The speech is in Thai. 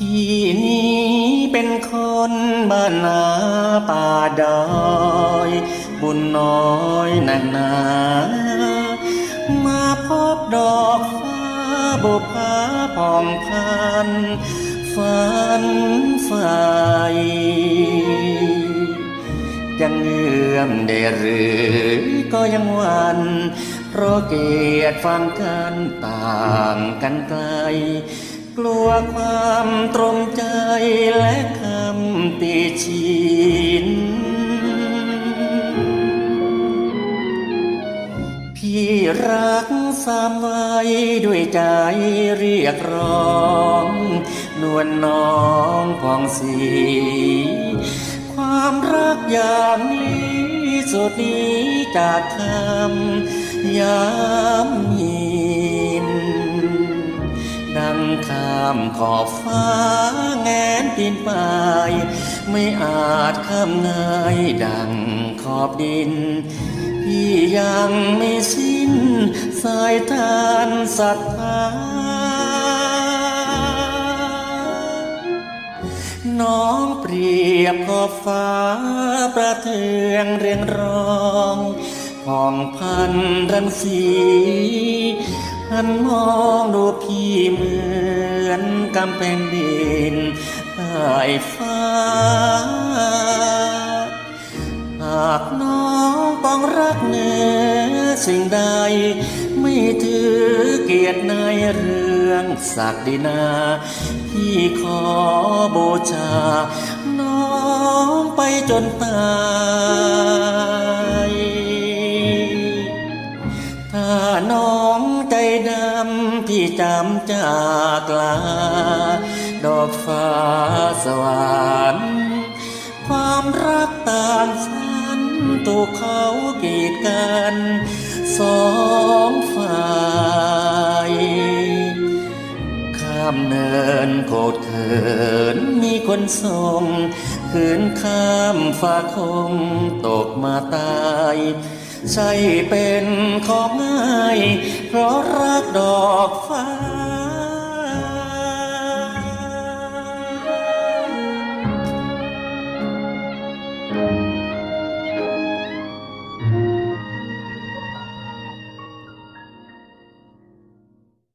พี่นี้เป็นคนบ้านนาป่าดอยบุญน้อยหนักหนา มาพบดอกฟ้าบุพาผ่องพันฝันใฝ่ยังเงื่อมได้หรือก็ยังวันเพราะเกียรติฟังกันต่างกันไกล กลัวความตรมใจและคำติชิน พี่รักสามไว้ด้วยใจเรียกร้อง นวลน้องพองสี ความรักอย่างนี้สุดนี้จากคำย้ำยินดัง ข้ามขอบฟ้าแงนปีนป่าย ไม่อาจข้ามง่ายดังขอบดิน พี่ยังไม่สิ้น สายทานศรัทธาน้องเปรียบขอบฟ้าประเทืองเรียงรองผ่องพันรังสีหันมองดูพี่มือ นกำแพงดินใต้ฟ้า หากน้องปองรักเนือสิ่งใด ไม่ถือเกียรติในเรื่องศักดินาพี่ขอบูชา น้องไปจนตาย จำพี่จำจากลา ดอกฟ้าสวรรค์ความรักต่างฝันถูกเขากีดกันสองฝ่ายข้ามเนินโกดเขินมีคนส่งขืนข้ามฟ้าคงตกมาตาย ใช่เป็นของง่าย เพราะรักดอกฟ้า